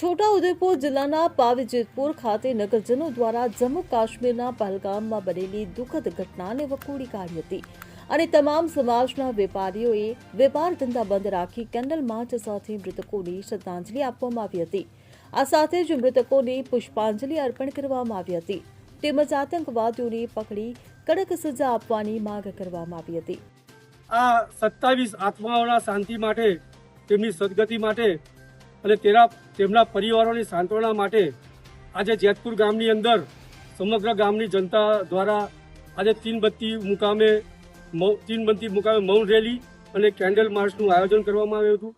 છોટાઉદેપુર જિલ્લાના પાવીજેતપુર ખાતે નગરજનો દ્વારા જમ્મુ કાશ્મીરના પહલગામમાં બનેલી દુઃખદ ઘટનાને વખોડી કાઢી હતી. અને તમામ સમાજના વેપારીઓએ વેપાર ધંધા બંધ રાખી કેન્ડલ માર્ચ સાથે મૃતકોને શ્રદ્ધાંજલિ આપવામાં આવી હતી. આ સાથે જ મૃતકોને પુષ્પાંજલિ અર્પણ કરવામાં આવી હતી. તેમજ આતંકવાદીઓને પકડી કડક સજા આપવાની માંગ કરવામાં આવી હતી. આ સત્તાવીસ આત્માઓના શાંતિ માટે, તેમની સદગતિ માટે અને તેના તેમના પરિવારોની સાંત્વના માટે આજે જેતપુર ગામની અંદર સમગ્ર ગામની જનતા દ્વારા આજે તીનબત્તી મુકામે તીનબત્તી મુકામે મૌન રેલી અને કેન્ડલ માર્ચનું આયોજન કરવામાં આવ્યું હતું.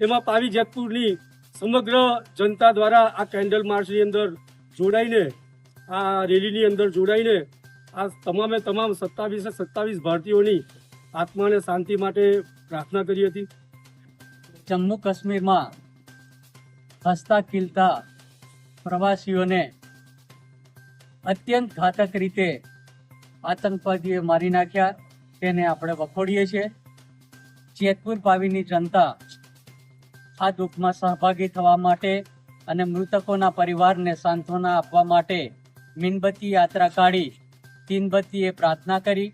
એમાં પાવી જેતપુરની સમગ્ર જનતા દ્વારા આ કેન્ડલ માર્ચની અંદર જોડાઈને, આ રેલીની અંદર જોડાઈને આ તમામે તમામ સત્તાવીસે સત્તાવીસ ભારતીયોની આત્માને શાંતિ માટે પ્રાર્થના કરી હતી. જમ્મુ કાશ્મીરમાં હસતા ખીલતા પ્રવાસીઓને અત્યંત ઘાતક રીતે આતંકવાદીએ મારી નાખ્યા. તેને આપણે વખોડીએ છીએ. જેતપુર પાવીની જનતા આ દુઃખમાં સહભાગી થવા માટે અને મૃતકોના પરિવારને સાંત્વના આપવા માટે મીનબત્તી યાત્રા કાઢી તીનબત્તીએ પ્રાર્થના કરી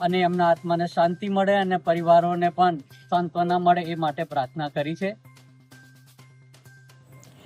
અને એમના આત્માને શાંતિ મળે અને પરિવારોને પણ સાંત્વના મળે એ માટે પ્રાર્થના કરી છે.